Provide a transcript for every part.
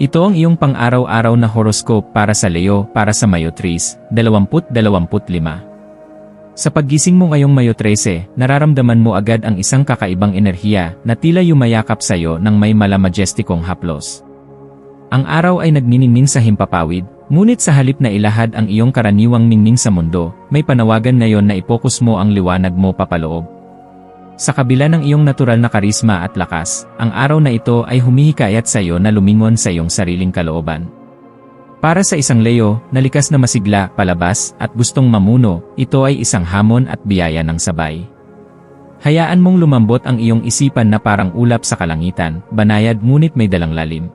Ito ang iyong pang-araw-araw na horoscope para sa Leo para sa Mayo 3, 2025. Sa paggising mo ngayong Mayo 13, nararamdaman mo agad ang isang kakaibang enerhiya na tila yumayakap sa iyo ng may malamajestikong haplos. Ang araw ay nagniningning sa himpapawid, ngunit sa halip na ilahad ang iyong karaniwang ningning sa mundo, may panawagan ngayon na ipokus mo ang liwanag mo papaloob. Sa kabila ng iyong natural na karisma at lakas, ang araw na ito ay humihikayat sa iyo na lumingon sa iyong sariling kalooban. Para sa isang Leo, na likas na masigla, palabas, at gustong mamuno, ito ay isang hamon at biyaya ng sabay. Hayaan mong lumambot ang iyong isipan na parang ulap sa kalangitan, banayad ngunit may dalang lalim.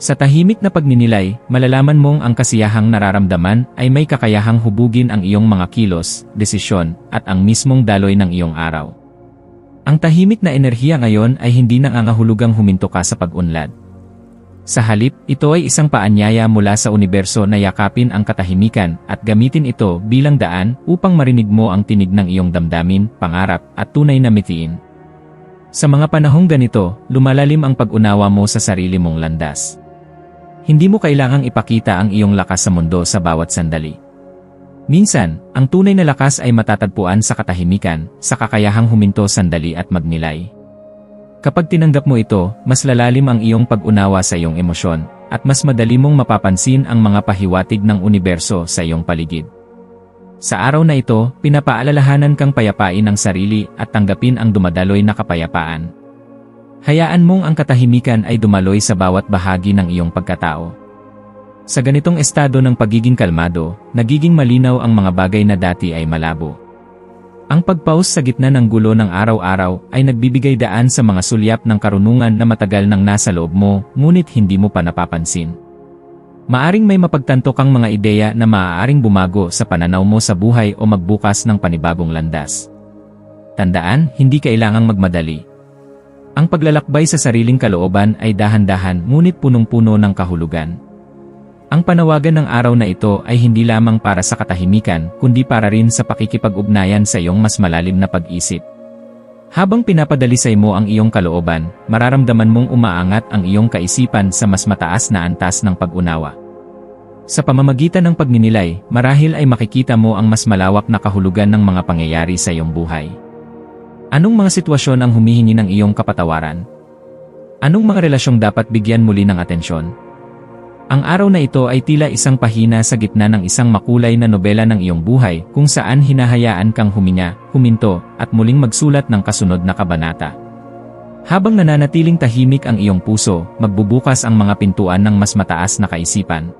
Sa tahimik na pagninilay, malalaman mong ang kasiyahang nararamdaman ay may kakayahang hubugin ang iyong mga kilos, desisyon, at ang mismong daloy ng iyong araw. Ang tahimik na enerhiya ngayon ay hindi nangangahulugang huminto ka sa pag-unlad. Sa halip, ito ay isang paanyaya mula sa universo na yakapin ang katahimikan at gamitin ito bilang daan upang marinig mo ang tinig ng iyong damdamin, pangarap, at tunay na mitiin. Sa mga panahong ganito, lumalalim ang pag-unawa mo sa sarili mong landas. Hindi mo kailangang ipakita ang iyong lakas sa mundo sa bawat sandali. Minsan, ang tunay na lakas ay matatagpuan sa katahimikan, sa kakayahang huminto sandali at magnilay. Kapag tinanggap mo ito, mas lalalim ang iyong pag-unawa sa iyong emosyon, at mas madali mong mapapansin ang mga pahiwatig ng universo sa iyong paligid. Sa araw na ito, pinapaalalahanan kang payapain ang sarili at tanggapin ang dumadaloy na kapayapaan. Hayaan mong ang katahimikan ay dumaloy sa bawat bahagi ng iyong pagkatao. Sa ganitong estado ng pagiging kalmado, nagiging malinaw ang mga bagay na dati ay malabo. Ang pagpaus sa gitna ng gulo ng araw-araw ay nagbibigay daan sa mga sulyap ng karunungan na matagal nang nasa loob mo, ngunit hindi mo pa napapansin. Maaring may mapagtanto kang mga ideya na maaaring bumago sa pananaw mo sa buhay o magbukas ng panibagong landas. Tandaan, hindi kailangang magmadali. Ang paglalakbay sa sariling kalooban ay dahan-dahan ngunit punong-puno ng kahulugan. Ang panawagan ng araw na ito ay hindi lamang para sa katahimikan, kundi para rin sa pakikipag-ugnayan sa iyong mas malalim na pag-isip. Habang pinapadalisay mo ang iyong kalooban, mararamdaman mong umaangat ang iyong kaisipan sa mas mataas na antas ng pag-unawa. Sa pamamagitan ng pagninilay, marahil ay makikita mo ang mas malawak na kahulugan ng mga pangyayari sa iyong buhay. Anong mga sitwasyon ang humihingi ng iyong kapatawaran? Anong mga relasyong dapat bigyan muli ng atensyon? Ang araw na ito ay tila isang pahina sa gitna ng isang makulay na nobela ng iyong buhay kung saan hinahayaan kang huminga, huminto, at muling magsulat ng kasunod na kabanata. Habang nananatiling tahimik ang iyong puso, magbubukas ang mga pintuan ng mas mataas na kaisipan.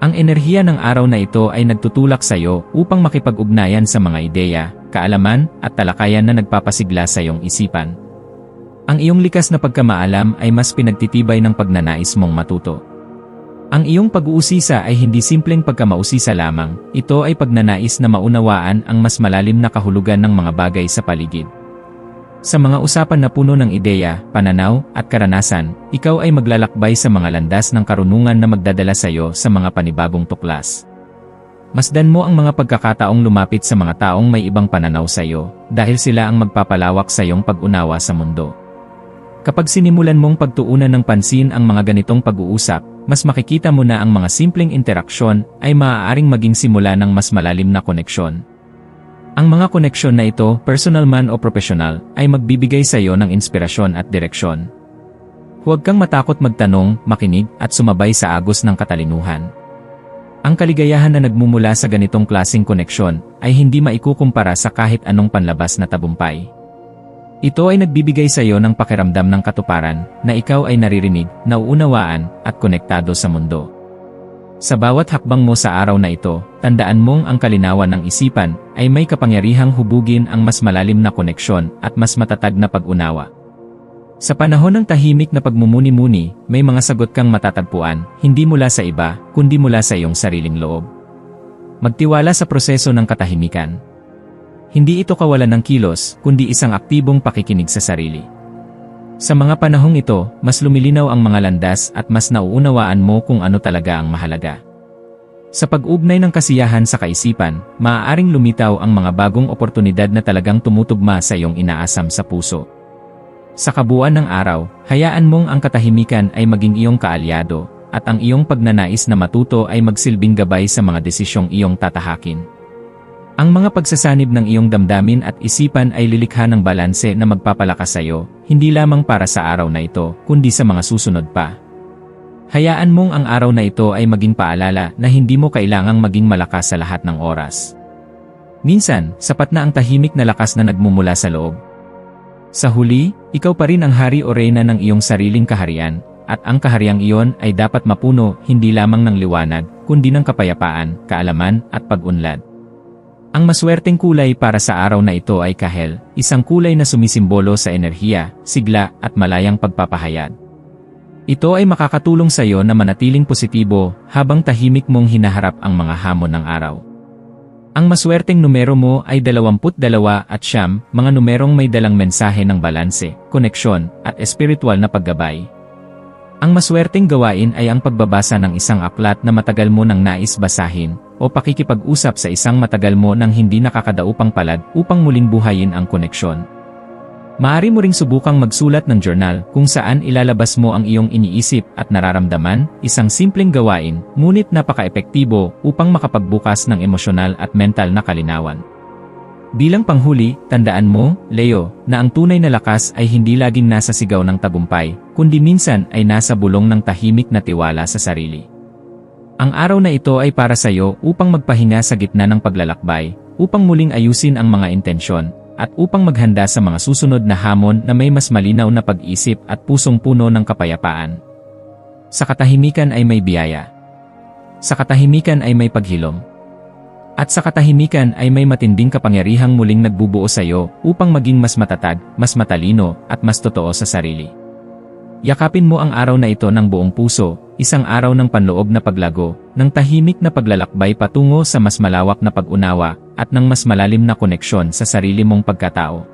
Ang enerhiya ng araw na ito ay nagtutulak sa iyo upang makipag-ugnayan sa mga ideya, kaalaman, at talakayan na nagpapasigla sa iyong isipan. Ang iyong likas na pagkamaalam ay mas pinagtitibay ng pagnanais mong matuto. Ang iyong pag-uusisa ay hindi simpleng pagkamausisa lamang, ito ay pagnanais na maunawaan ang mas malalim na kahulugan ng mga bagay sa paligid. Sa mga usapan na puno ng ideya, pananaw, at karanasan, ikaw ay maglalakbay sa mga landas ng karunungan na magdadala sa iyo sa mga panibagong tuklas. Masdan mo ang mga pagkakataong lumapit sa mga taong may ibang pananaw sa iyo, dahil sila ang magpapalawak sa iyong pag-unawa sa mundo. Kapag sinimulan mong pagtuunan ng pansin ang mga ganitong pag-uusap, mas makikita mo na ang mga simpleng interaksyon ay maaaring maging simula ng mas malalim na koneksyon. Ang mga koneksyon na ito, personal man o profesional, ay magbibigay sa iyo ng inspirasyon at direksyon. Huwag kang matakot magtanong, makinig, at sumabay sa agos ng katalinuhan. Ang kaligayahan na nagmumula sa ganitong klasing koneksyon ay hindi maikukumpara sa kahit anong panlabas na tabumpay. Ito ay nagbibigay sa iyo ng pakiramdam ng katuparan na ikaw ay naririnig, nauunawaan, at konektado sa mundo. Sa bawat hakbang mo sa araw na ito, tandaan mong ang kalinawan ng isipan ay may kapangyarihang hubugin ang mas malalim na koneksyon at mas matatag na pag-unawa. Sa panahon ng tahimik na pagmumuni-muni, may mga sagot kang matatagpuan, hindi mula sa iba, kundi mula sa iyong sariling loob. Magtiwala sa proseso ng katahimikan. Hindi ito kawalan ng kilos, kundi isang aktibong pakikinig sa sarili. Sa mga panahong ito, mas lumilinaw ang mga landas at mas nauunawaan mo kung ano talaga ang mahalaga. Sa pag-ugnay ng kasiyahan sa kaisipan, maaaring lumitaw ang mga bagong oportunidad na talagang tumutugma sa iyong inaasam sa puso. Sa kabuuan ng araw, hayaan mong ang katahimikan ay maging iyong kaalyado, at ang iyong pagnanais na matuto ay magsilbing gabay sa mga desisyong iyong tatahakin. Ang mga pagsasanib ng iyong damdamin at isipan ay lilikha ng balanse na magpapalakas sa iyo, hindi lamang para sa araw na ito, kundi sa mga susunod pa. Hayaan mong ang araw na ito ay maging paalala na hindi mo kailangang maging malakas sa lahat ng oras. Minsan, sapat na ang tahimik na lakas na nagmumula sa loob. Sa huli, ikaw pa rin ang hari o reyna ng iyong sariling kaharian, at ang kahariang iyon ay dapat mapuno hindi lamang ng liwanag, kundi ng kapayapaan, kaalaman, at pag-unlad. Ang maswerteng kulay para sa araw na ito ay kahel, isang kulay na sumisimbolo sa enerhiya, sigla, at malayang pagpapahayag. Ito ay makakatulong sa iyo na manatiling positibo habang tahimik mong hinaharap ang mga hamon ng araw. Ang maswerteng numero mo ay 22 at siyam, mga numerong may dalang mensahe ng balanse, koneksyon, at espiritual na paggabay. Ang maswerteng gawain ay ang pagbabasa ng isang aklat na matagal mo nang nais basahin, o pakikipag-usap sa isang matagal mo nang hindi nakakadaupang palad upang muling buhayin ang koneksyon. Maaari mo ring subukang magsulat ng journal kung saan ilalabas mo ang iyong iniisip at nararamdaman, isang simpleng gawain, ngunit napaka-epektibo upang makapagbukas ng emosyonal at mental na kalinawan. Bilang panghuli, tandaan mo, Leo, na ang tunay na lakas ay hindi laging nasa sigaw ng tagumpay, kundi minsan ay nasa bulong ng tahimik na tiwala sa sarili. Ang araw na ito ay para sa iyo upang magpahinga sa gitna ng paglalakbay, upang muling ayusin ang mga intensyon, at upang maghanda sa mga susunod na hamon na may mas malinaw na pag-isip at pusong puno ng kapayapaan. Sa katahimikan ay may biyaya. Sa katahimikan ay may paghilom. At sa katahimikan ay may matinding kapangyarihang muling nagbubuo sa iyo upang maging mas matatag, mas matalino, at mas totoo sa sarili. Yakapin mo ang araw na ito ng buong puso, isang araw ng panloob na paglago, ng tahimik na paglalakbay patungo sa mas malawak na pag-unawa, at ng mas malalim na koneksyon sa sarili mong pagkatao.